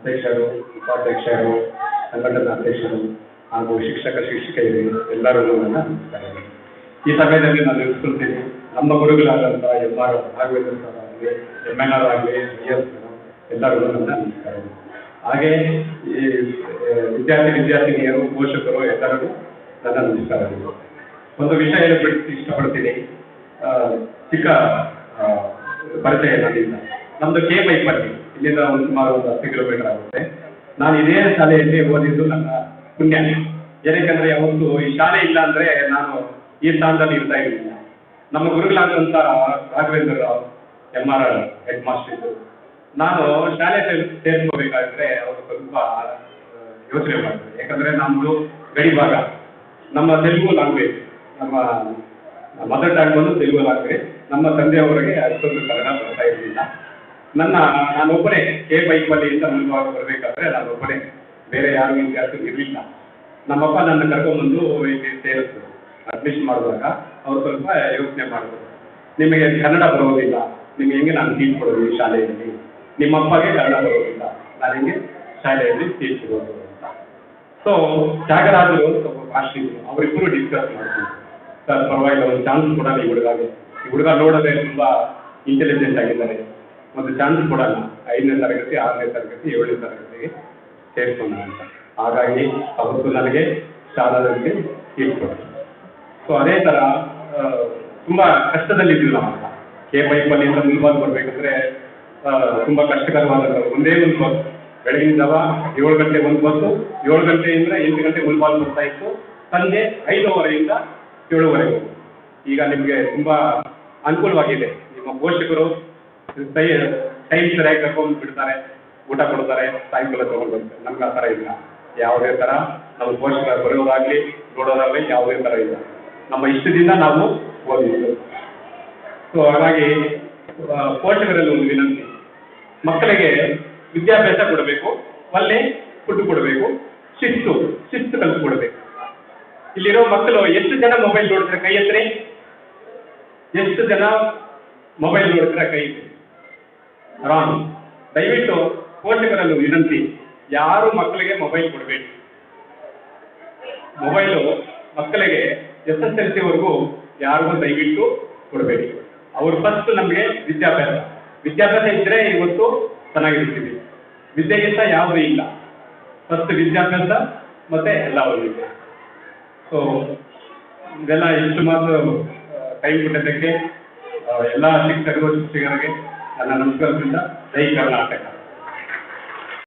ಅಧ್ಯಕ್ಷರು, ಉಪಾಧ್ಯಕ್ಷರು, ಸಂಘಟನಾ ಅಧ್ಯಕ್ಷರು ಹಾಗೂ ಶಿಕ್ಷಕ, ಶಿಕ್ಷಕಿಯರು ಎಲ್ಲರಿಗೂ ನನ್ನ ಈ ಸಮಯದಲ್ಲಿ ನಾನು ನೆನೆಸ್ಕೊಳ್ತೀನಿ ನಮ್ಮ ಗುರುಗಳಾದಂತಹ ಎಂ ಆರ್ ರಾಘವೇಂದ್ರ ಸರ್ ಆಗಲಿ ಎಂ ಎನ್ ಆರ್ ಆಗಲಿ ಡಿ ಎಸ್ ನನ್ನ ನಮಸ್ಕಾರ ಹಾಗೆ ಈ ವಿದ್ಯಾರ್ಥಿ, ವಿದ್ಯಾರ್ಥಿನಿಯರು, ಪೋಷಕರು ಎಲ್ಲರಿಗೂ ನನ್ನ ನಮಸ್ಕಾರಗಳು ಒಂದು ವಿಷಯ ಹೇಳ್ಬಿಟ್ಟು ಇಷ್ಟಪಡ್ತೀನಿ. ಚಿಕ್ಕ ಪರಿಚಯ ನನ್ನಿಂದ ನಮ್ದು ಕೆ ಇಲ್ಲಿಂದ ಒಂದು ಸುಮಾರು ಒಂದು ಹತ್ತು ಕಿಲೋಮೀಟರ್ ಆಗುತ್ತೆ ನಾನು ಇದೇ ಶಾಲೆಯಲ್ಲಿ ಓದಿದ್ದು ನನ್ನ ಪುಣ್ಯ. ಏನಕ್ಕಂದ್ರೆ ಯಾವತ್ತು ಈ ಶಾಲೆ ಇಲ್ಲ ಅಂದ್ರೆ ನಾನು ಈ ಸ್ಥಾನದಲ್ಲಿ ಇರ್ತಾ ಇರಲಿಲ್ಲ. ನಮ್ಮ ಗುರುಗಳಾದಂಥ Raghavendra Rao M R R head master ಇದ್ದರು. ನಾನು ಶಾಲೆ ಸೇರ್ ಸೇರ್ಕೋಬೇಕಾದ್ರೆ ಅವರು ಸ್ವಲ್ಪ ಯೋಚನೆ ಮಾಡ್ತಾರೆ. ಯಾಕಂದ್ರೆ ನಮ್ಮದು ಗಡಿ ಭಾಗ. ನಮ್ಮ ತೆಲುಗು ಲ್ಯಾಂಗ್ವೇಜ್ ನಮ್ಮ ಮದರ್ ಟಂಗ್ ಬಂದು ತೆಲುಗು ಲ್ಯಾಂಗ್ವೇಜ್ ನಮ್ಮ ತಂದೆಯವರಿಗೆ ಅಷ್ಟೊಂದು ಕನ್ನಡ ಬರ್ತಾ ಇರಲಿಲ್ಲ. ನನ್ನ, ನಾನೊಬ್ಬನೇ ಕೆ ಬೈಕ್ವಲ್ಲಿಯಿಂದ ಮುಂದುವಾಗ ಬರಬೇಕಾದ್ರೆ ನಾನೊಬ್ಬನೇ, ಬೇರೆ ಯಾರು ವಿದ್ಯಾರ್ಥಿ ಇರಲಿಲ್ಲ. ನಮ್ಮಪ್ಪ ನನ್ನ ಕರ್ಕೊಂಡ್ಬಂದು ಇಲ್ಲಿ ಸೇರಿಸಿದ್ರು ಅಡ್ಮಿಷನ್ ಮಾಡುವಾಗ ಅವ್ರು ಸ್ವಲ್ಪ ಯೋಚನೆ ಮಾಡಿದ್ರು. ನಿಮಗೆ ಕನ್ನಡ ಬರೋದಿಲ್ಲ. ನಿಮ್ಗೆ ಹೆಂಗೆ ನಾನು ಸೀಟ್ ಕೊಡೋದು ಈ ಶಾಲೆಯಲ್ಲಿ? ನಿಮ್ಮಪ್ಪಗೆ ಕನ್ನಡ ಬರೋದಿಲ್ಲ. ನಾನು ಹೆಂಗೆ ಶಾಲೆಯಲ್ಲಿ ಸೀಟ್ ಕೊಡೋದು ಅಂತ. ಸೊ ತ್ಯಾಗರಾಜರು ಸ್ವಲ್ಪ ಇದ್ರು ಅವರಿಬ್ಬರು ಡಿಸ್ಕಸ್ ಮಾಡ್ತೀವಿ ಸರ್, ಪರವಾಗಿಲ್ಲ, ಒಂದು ಚಾನ್ಸ್ ಕೊಡೋಣ ಈ ಹುಡುಗಾಗೆ. ಈ ಹುಡುಗ ನೋಡೋದೇ ತುಂಬ ಇಂಟೆಲಿಜೆಂಟ್ ಆಗಿದ್ದಾರೆ. ಒಂದು ಚಾನ್ಸ್ ಕೊಡಲ್ಲ ಐದನೇ ತರಗತಿ, ಆರನೇ ತರಗತಿ, ಏಳನೇ ತರಗತಿಗೆ ಸೇರಿಸೋಣ ಅಂತ. ಹಾಗಾಗಿ ಅವತ್ತು ನನಗೆ ಶಾಲಾದಲ್ಲಿ ಸೀಟ್ ಕೊಟ್ಟರು ಸೊ ಅದೇ ಥರ ತುಂಬ ಕಷ್ಟದಲ್ಲಿದ್ದೀವಿ ನಾವು ಕೆ ಬೈಪಲ್ಲಿಂದ ಮುಲ್ಬಾಗ್ ಬರಬೇಕಂದ್ರೆ ತುಂಬ ಕಷ್ಟಕರವಾದ ಒಂದೇ ಒಂದು ಬಸ್. ಬೆಳಗಿನ ಜಾವ ಏಳು ಗಂಟೆ ಒಂದು ಬಸ್ಸು, ಏಳು ಗಂಟೆಯಿಂದ ಎಂಟು ಗಂಟೆ ಮುಲ್ಬಾಲ್ ಬರ್ತಾ ಇತ್ತು. ಸಂಜೆ ಐದೂವರೆಯಿಂದ ಏಳುವರೆಗೂ. ಈಗ ನಿಮಗೆ ತುಂಬ ಅನುಕೂಲವಾಗಿದೆ. ನಿಮ್ಮ ಪೋಷಕರು ಟೈಮ್ ಸರಿಯಾಗಿ ಕರ್ಕೊಂಡು ಬಿಡ್ತಾರೆ, ಊಟ ಕೊಡ್ತಾರೆ, ಸಾಯಂಕಾಲ ತಗೊಂಡು ಬರ್ತಾರೆ ನಮ್ಗೆ ಆ ಥರ ಇಲ್ಲ. ಯಾವುದೇ ಥರ ನಾವು ಪೋಷಕರ ಬರೆಯೋದಾಗ್ಲಿ ನೋಡೋದಾಗ್ಲಿ ಯಾವುದೇ ಥರ ಇಲ್ಲ. ನಮ್ಮ ಇಷ್ಟದಿಂದ ನಾವು ಓದಿದ್ದು ಸೊ ಹಾಗಾಗಿ ಪೋಷಕರಲ್ಲಿ ಒಂದು ವಿನಂತಿ. ಮಕ್ಕಳಿಗೆ ವಿದ್ಯಾಭ್ಯಾಸ ಕೊಡಬೇಕು ಒಳ್ಳೆ ಫುಡ್ ಕೊಡಬೇಕು, ಶಿಸ್ತು ಶಿಸ್ತು ಕಲಿಸ್ಕೊಡ್ಬೇಕು. ಇಲ್ಲಿರೋ ಮಕ್ಕಳು ಎಷ್ಟು ಜನ ಮೊಬೈಲ್ ನೋಡ್ತಾರೆ ಕೈ ಎತ್ತರಿ ಎಷ್ಟು ಜನ ಮೊಬೈಲ್ ನೋಡ್ತಾರೆ ಕೈ ಎತ್ತಿ ರಾಮ್ ದಯವಿಟ್ಟು ಪೋಷಕರನ್ನು ವಿನಂತಿ ಯಾರು ಮಕ್ಕಳಿಗೆ ಮೊಬೈಲ್ ಕೊಡಬೇಡಿ. ಮೊಬೈಲು ಮಕ್ಕಳಿಗೆ ಎಸ್ ಎಸ್ ಎಲ್ ಸಿವರೆಗೂ ಯಾರಿಗೂ ದಯವಿಟ್ಟು ಕೊಡಬೇಡಿ. ಅವ್ರು ಫಸ್ಟ್ ನಮಗೆ ವಿದ್ಯಾಭ್ಯಾಸ. ವಿದ್ಯಾಭ್ಯಾಸ ಇದ್ರೆ ಇವತ್ತು ಚೆನ್ನಾಗಿರ್ತೀವಿ. ವಿದ್ಯೆಗಿಂತ ಯಾವುದೂ ಇಲ್ಲ. ಫಸ್ಟ್ ವಿದ್ಯಾಭ್ಯಾಸ ಮತ್ತೆ ಎಲ್ಲ ಇದೆ ಸೊ ಇದೆಲ್ಲ ಎಷ್ಟು ಮಾತ್ರ ಟೈಮ್ ಕೊಟ್ಟಿದ್ದಕ್ಕೆ ಆ, ಎಲ್ಲ ಶಿಕ್ಷಕರು ಶಿಕ್ಷಕರಿಗೆ ನನ್ನ ನಮಸ್ಕಾರದಿಂದ ಜೈ ಕರ್ನಾಟಕ